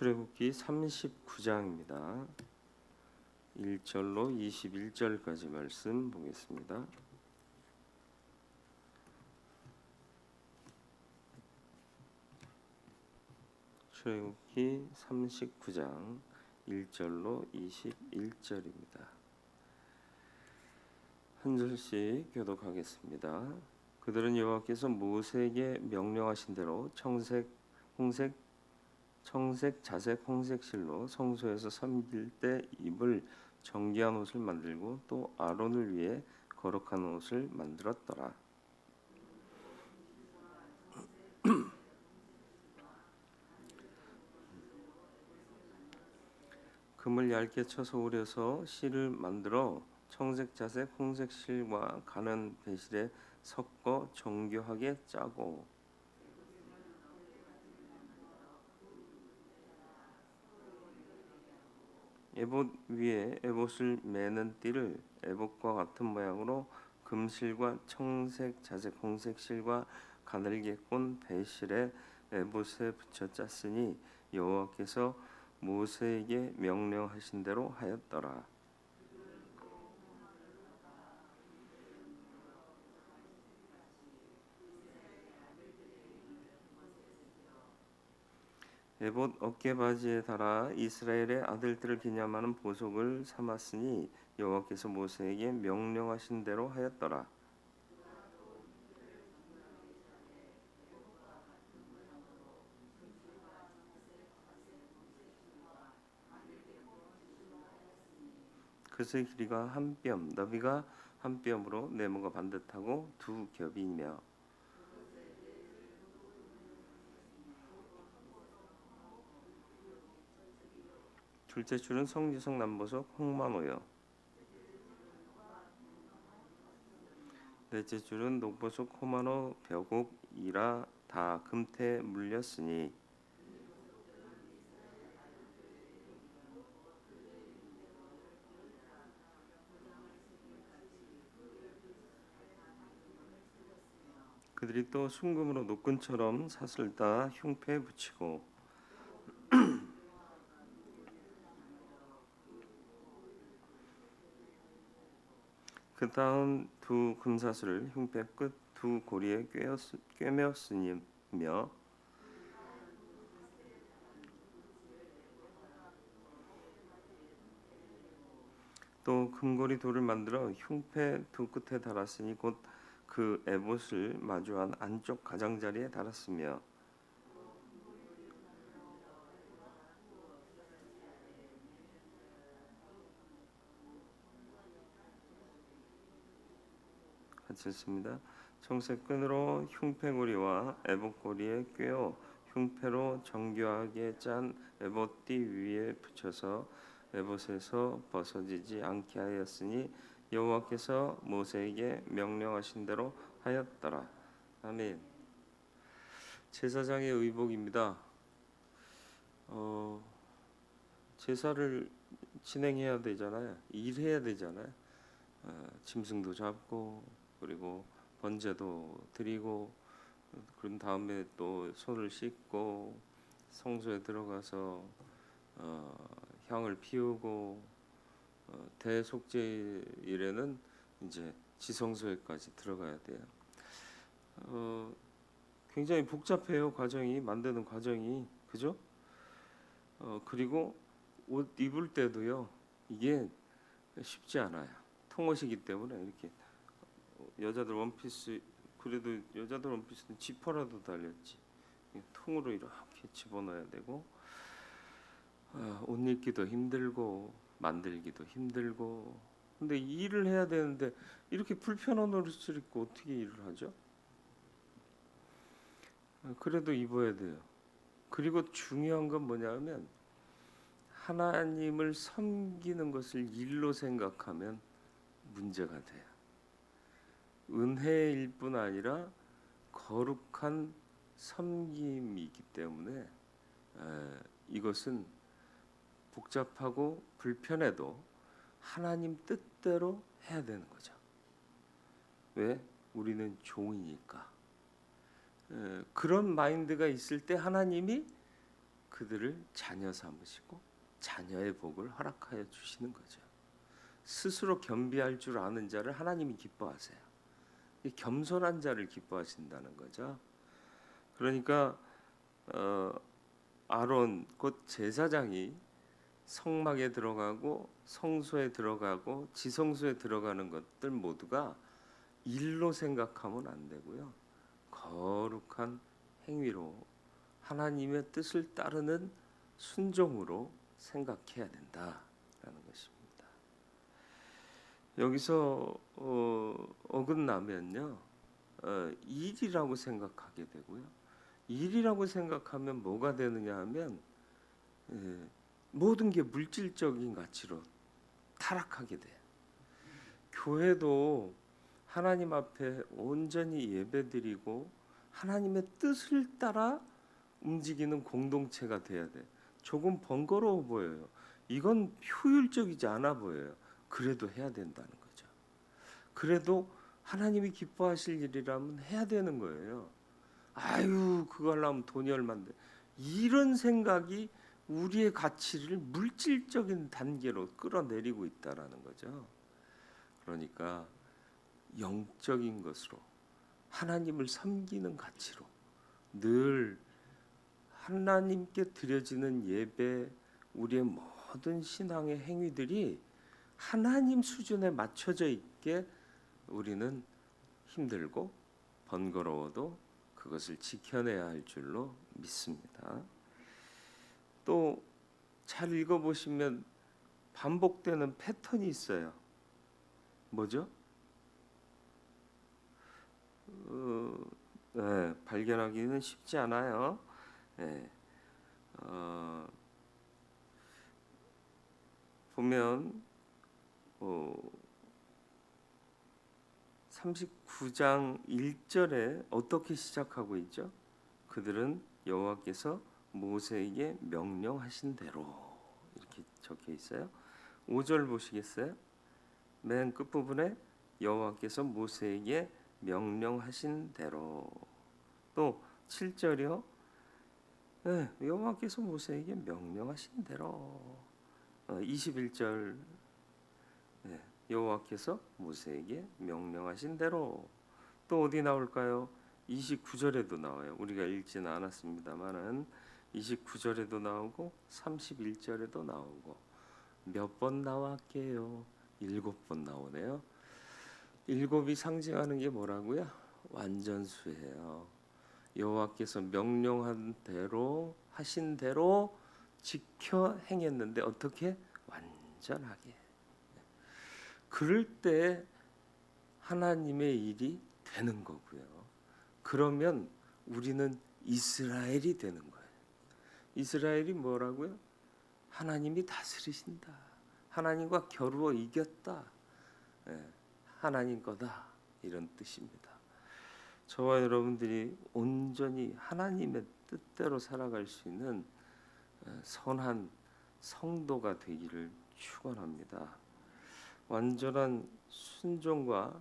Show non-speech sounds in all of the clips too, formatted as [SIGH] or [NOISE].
출애굽기 39장입니다. 1절로 21절까지 말씀 보겠습니다. 출애굽기 39장 1절로 21절입니다. 한 절씩 교독하겠습니다. 그들은 여호와께서 모세에게 명령하신 대로 청색, 홍색, 청색, 자색, 홍색 실로 성소에서 섬길 때 입을 정기한 옷을 만들고 또 아론을 위해 거룩한 옷을 만들었더라. [CLEARS THROAT] 금을 얇게 쳐서 우려서 실을 만들어 청색, 자색, 홍색 실과 가는 배실에 섞어 정교하게 짜고 에봇 위에 에봇을 매는 띠를 에봇과 같은 모양으로 금실과 청색, 자색, 홍색 실과 가늘게 꼰 배실에 에봇에 붙여 짰으니 여호와께서 모세에게 명령하신 대로 하였더라. 에봇 어깨 바지에 달아 이스라엘의 아들들을 기념하는 보석을 삼았으니 여호와께서 모세에게 명령하신 대로 하였더라. 그새 길이가 한 뼘, 너비가 한 뼘으로 네모가 반듯하고 두 겹이며 둘째 줄은 성지성 남보석 홍만호요. 넷째 줄은 녹보석 호만호 벼곡 이라 다 금태 물렸으니 그들이 또 순금으로 노끈처럼 사슬 따 흉패에 붙이고 그 다음 두 금사슬을 흉패 끝두 고리에 꿰었, 꿰매었으며 또 금고리 돌을 만들어 흉패 두 끝에 달았으니 곧 그 에봇을 마주한 안쪽 가장자리에 달았으며 같이 읽습니다. 청색 끈으로 흉패고리와 에봇고리에 꿰어 흉패로 정교하게 짠 에봇띠 위에 붙여서 에봇에서 벗어지지 않게 하였으니 여호와께서 모세에게 명령하신 대로 하였더라. 아멘. 제사장의 의복입니다. 어, 제사를 진행해야 되잖아요. 일해야 되잖아요. 어, 짐승도 잡고 그리고 번제도 드리고 그런 다음에 또 손을 씻고 성소에 들어가서 어, 향을 피우고 어, 대속죄일에는 이제 지성소에까지 들어가야 돼요. 어, 굉장히 복잡해요 과정이 만드는 과정이 그죠? 어, 그리고 옷 입을 때도요 이게 쉽지 않아요. 통옷이기 때문에 이렇게 여자들 원피스 그래도 여자들 원피스는 지퍼라도 달렸지 통으로 이렇게 집어넣어야 되고 아, 옷 입기도 힘들고 만들기도 힘들고 근데 일을 해야 되는데 이렇게 불편한 옷을 입고 어떻게 일을 하죠? 아, 그래도 입어야 돼요. 그리고 중요한 건 뭐냐면 하나님을 섬기는 것을 일로 생각하면 문제가 돼요. 은혜일 뿐 아니라 거룩한 섬김이기 때문에 에, 이것은 복잡하고 불편해도 하나님 뜻대로 해야 되는 거죠. 왜? 우리는 종이니까. 에, 그런 마인드가 있을 때 하나님이 그 그들을 자녀 삼으시고 자녀의 복을 허락하여 주시는 거죠. 스스로 겸비할 줄 아는 자를 하나님이 기뻐하세요. 이 겸손한 자를 기뻐하신다는 거죠. 그러니까 어, 아론 곧 제사장이 성막에 들어가고 성소에 들어가고 지성소에 들어가는 것들 모두가 일로 생각하면 안 되고요. 거룩한 행위로 하나님의 뜻을 따르는 순종으로 생각해야 된다라는 것입니다. 여기서 어, 어긋나면요 어, 일이라고 생각하게 되고요. 일이라고 생각하면 뭐가 되느냐 하면 예, 모든 게 물질적인 가치로 타락하게 돼. 교회도 하나님 앞에 온전히 예배드리고 하나님의 뜻을 따라 움직이는 공동체가 돼야 돼. 조금 번거로워 보여요. 이건 효율적이지 않아 보여요. 그래도 해야 된다는 거죠. 그래도 하나님이 기뻐하실 일이라면 해야 되는 거예요. 아유, 그거 하려면 돈이 얼만데. 이런 생각이 우리의 가치를 물질적인 단계로 끌어내리고 있다라는 거죠. 그러니까 영적인 것으로 하나님을 섬기는 가치로 늘 하나님께 드려지는 예배, 우리의 모든 신앙의 행위들이 하나님 수준에 맞춰져 있게 우리는 힘들고 번거로워도 그것을 지켜내야 할 줄로 믿습니다. 또 잘 읽어보시면 반복되는 패턴이 있어요. 뭐죠? 어, 네, 발견하기는 쉽지 않아요. 네, 어, 보면 어, 39장 1절에 어떻게 시작하고 있죠? 그들은 여호와께서 모세에게 명령하신 대로 이렇게 적혀 있어요. 5절 보시겠어요? 맨 끝부분에 여호와께서 모세에게 명령하신 대로 또 7절이요. 네, 여호와께서 모세에게 명령하신 대로 어, 21절 네, 여호와께서 모세에게 명령하신 대로 또 어디 나올까요? 29절에도 나와요. 우리가 읽지는 않았습니다만은 29절에도 나오고 31절에도 나오고 몇 번 나왔게요? 일곱 번 나오네요. 일곱이 상징하는 게 뭐라고요? 완전수예요. 여호와께서 명령한 대로 하신 대로 지켜 행했는데 어떻게 완전하게. 그럴 때 하나님의 일이 되는 거고요. 그러면 우리는 이스라엘이 되는 거예요. 이스라엘이 뭐라고요? 하나님이 다스리신다. 하나님과 겨루어 이겼다. 예, 하나님 거다. 이런 뜻입니다. 저와 여러분들이 온전히 하나님의 뜻대로 살아갈 수 있는 어, 선한 성도가 되기를 축원합니다. 완전한 순종과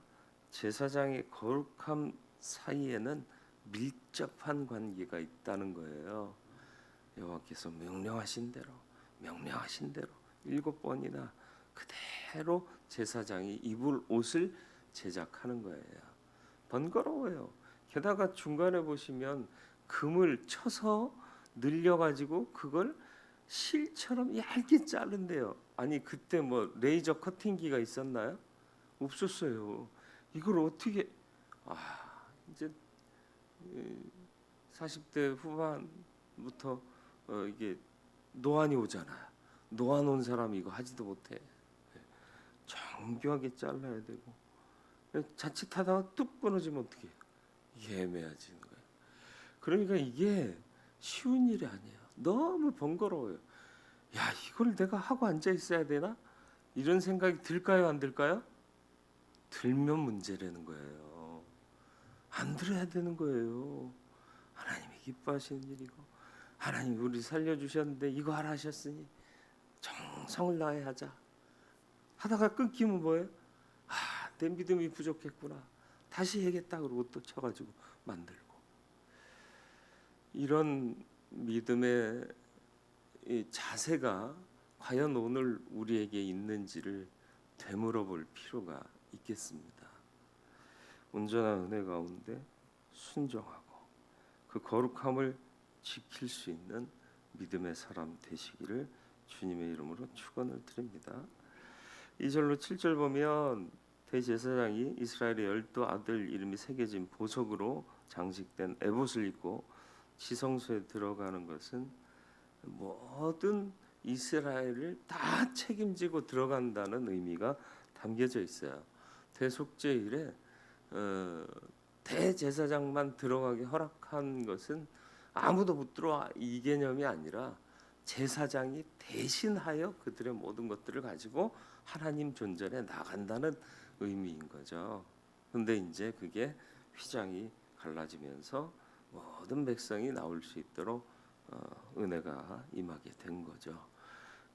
제사장의 거룩함 사이에는 밀접한 관계가 있다는 거예요. 여호와께서 명령하신 대로 명령하신 대로 일곱 번이나 그대로 제사장이 입을 옷을 제작하는 거예요. 번거로워요. 게다가 중간에 보시면 금을 쳐서 늘려 가지고 그걸 실처럼 얇게 자른대요. 아니 그때 뭐 레이저 커팅기가 있었나요? 없었어요. 이걸 어떻게 아 이제 40대 후반부터 어, 이게 노안이 오잖아요. 노안 온 사람이 이거 하지도 못해. 정교하게 잘라야 되고 자칫하다가 뚝 끊어지면 어떻게? 이게 애매해지는 거예요. 그러니까 이게 쉬운 일이 아니에요. 너무 번거로워요. 야 이걸 내가 하고 앉아 있어야 되나? 이런 생각이 들까요, 안 들까요? 들면 문제라는 거예요. 안 들어야 되는 거예요. 하나님이 기뻐하시는 일이고 하나님 우리 살려주셨는데 이거 하라 하셨으니 정성을 다해 하자. 하다가 끊기면 뭐예요? 아, 내 믿음이 부족했구나. 다시 해야겠다 그러고 또 쳐가지고 만들고 이런 믿음의 이 자세가 과연 오늘 우리에게 있는지를 되물어볼 필요가 있겠습니다. 온전한 은혜 가운데 순종하고 그 거룩함을 지킬 수 있는 믿음의 사람 되시기를 주님의 이름으로 축원을 드립니다. 2절로 7절 보면 대제사장이 이스라엘의 열두 아들 이름이 새겨진 보석으로 장식된 에봇을 입고 지성소에 들어가는 것은 모든 이스라엘을 다 책임지고 들어간다는 의미가 담겨져 있어요. 대속죄일에 어, 대제사장만 들어가게 허락한 것은 아무도 못 들어와 이 개념이 아니라 제사장이 대신하여 그들의 모든 것들을 가지고 하나님 존전에 나간다는 의미인 거죠. 근데 이제 그게 휘장이 갈라지면서 모든 백성이 나올 수 있도록 어, 은혜가 임하게 된 거죠.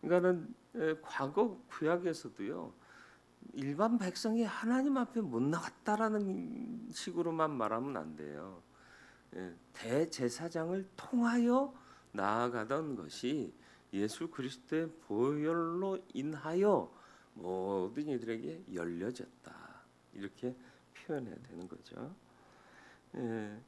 그러니까는 에, 과거 구약에서도요 일반 백성이 하나님 앞에 못 나갔다라는 식으로만 말하면 안 돼요. 예, 대제사장을 통하여 나아가던 것이 예수 그리스도의 보혈로 인하여 모든 이들에게 열려졌다 이렇게 표현해야 되는 거죠. 예,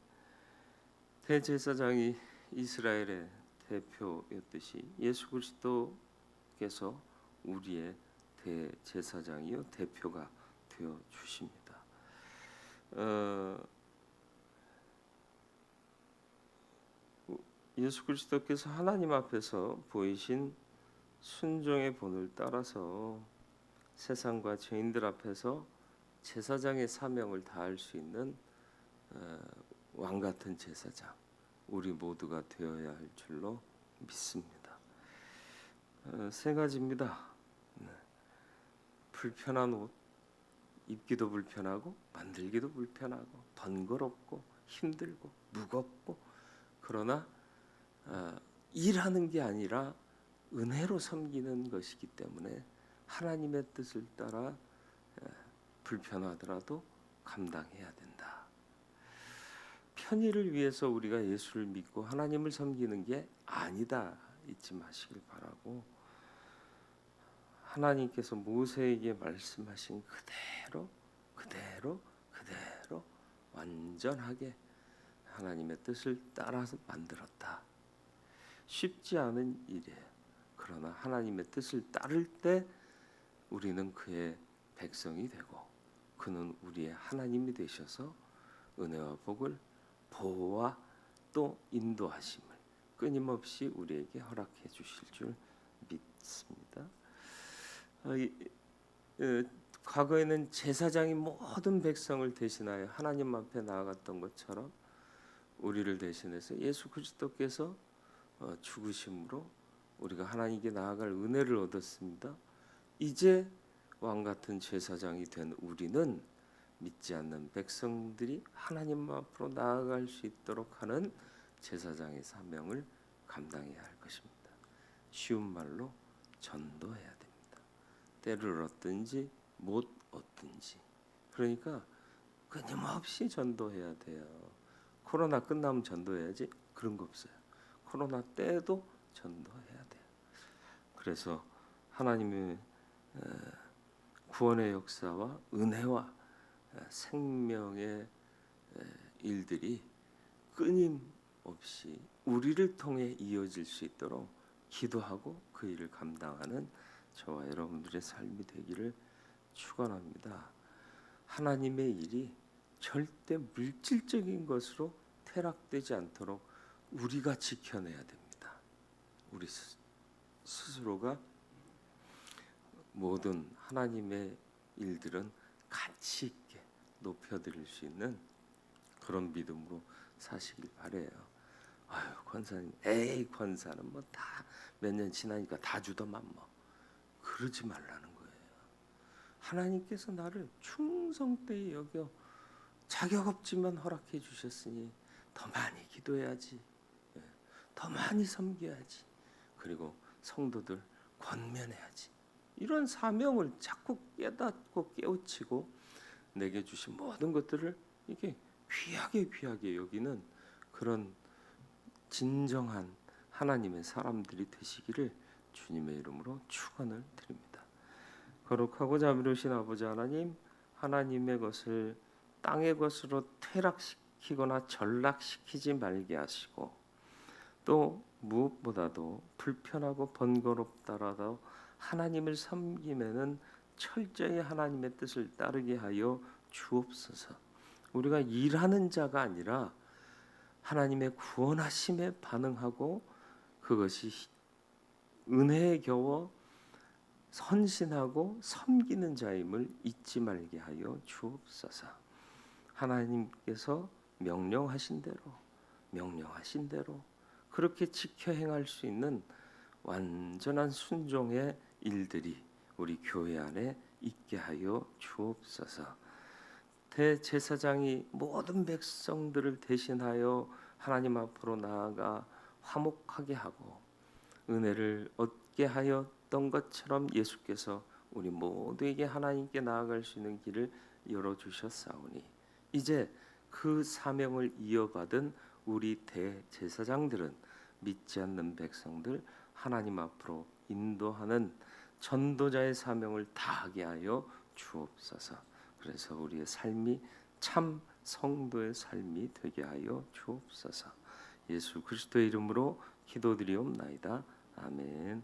대제사장이 이스라엘의 대표였듯이 예수 그리스도께서 우리의 대제사장이요 대표가 되어 주십니다. 어, 예수 그리스도께서 하나님 앞에서 보이신 순종의 본을 따라서 세상과 죄인들 앞에서 제사장의 사명을 다할 수 있는 어, 왕 같은 제사장 우리 모두가 되어야 할 줄로 믿습니다. 어, 세 가지입니다. 네. 불편한 옷 입기도 불편하고 만들기도 불편하고 번거롭고 힘들고 무겁고 그러나 어, 일하는 게 아니라 은혜로 섬기는 것이기 때문에 하나님의 뜻을 따라 에, 불편하더라도 감당해야 된다. 편의를 위해서 우리가 예수를 믿고 하나님을 섬기는 게 아니다 잊지 마시길 바라고 하나님께서 모세에게 말씀하신 그대로 그대로 그대로 완전하게 하나님의 뜻을 따라서 만들었다. 쉽지 않은 일이에요. 그러나 하나님의 뜻을 따를 때 우리는 그의 백성이 되고 그는 우리의 하나님이 되셔서 은혜와 복을 보호와 또 인도하심을 끊임없이 우리에게 허락해 주실 줄 믿습니다. 어, 이, 어, 과거에는 제사장이 모든 백성을 대신하여 하나님 앞에 나아갔던 것처럼 우리를 대신해서 예수 그리스도께서 어, 죽으심으로 우리가 하나님께 나아갈 은혜를 얻었습니다. 이제 왕 같은 제사장이 된 우리는 믿지 않는 백성들이 하나님 앞으로 나아갈 수 있도록 하는 제사장의 사명을 감당해야 할 것입니다. 쉬운 말로 전도해야 됩니다. 때를 얻든지 못 얻든지 그러니까 끊임없이 전도해야 돼요. 코로나 끝나면 전도해야지 그런 거 없어요. 코로나 때도 전도해야 돼요. 그래서 하나님의 에, 구원의 역사와 은혜와 에, 생명의 에, 일들이 끊임없이 우리를 통해 이어질 수 있도록 기도하고 그 일을 감당하는 저와 여러분들의 삶이 되기를 축원합니다. 하나님의 일이 절대 물질적인 것으로 퇴락되지 않도록 우리가 지켜내야 됩니다. 우리 스- 스스로가 모든 하나님의 일들은 있게 높여드릴 수 있는 그런 믿음으로 사시길 바래요. 아유 권사님, 에이 권사는 뭐 다 몇 년 지나니까 다 주더만 뭐 그러지 말라는 거예요. 하나님께서 나를 충성되이 여겨 자격 없지만 허락해 주셨으니 더 많이 기도해야지, 예, 더 많이 섬겨야지, 그리고 성도들 권면해야지. 이런 사명을 자꾸 깨닫고 깨우치고 내게 주신 모든 것들을 이게 귀하게 귀하게 여기는 그런 진정한 하나님의 사람들이 되시기를 주님의 이름으로 축원을 드립니다. 거룩하고 자비로우신 아버지 하나님, 하나님의 것을 땅의 것으로 퇴락시키거나 전락시키지 말게 하시고 또 무엇보다도 불편하고 번거롭다라도 하나님을 섬김에는 철저히 하나님의 뜻을 따르게 하여 주옵소서. 우리가 일하는 자가 아니라 하나님의 구원하심에 반응하고 그것이 은혜에 겨워 선신하고 섬기는 자임을 잊지 말게 하여 주옵소서. 하나님께서 명령하신 대로 명령하신 대로 그렇게 지켜 행할 수 있는 완전한 순종의 일들이 우리 교회 안에 있게 하여 주옵소서. 대제사장이 모든 백성들을 대신하여 하나님 앞으로 나아가 화목하게 하고 은혜를 얻게 하였던 것처럼 예수께서 우리 모두에게 하나님께 나아갈 수 있는 길을 열어 주셨사오니 이제 그 사명을 이어받은 우리 대제사장들은 믿지 않는 백성들 하나님 앞으로 인도하는 전도자의 사명을 다하게 하여 주옵소서. 그래서 우리의 삶이 참 성도의 삶이 되게 하여 주옵소서. 예수 그리스도의 이름으로 기도드리옵나이다. 아멘.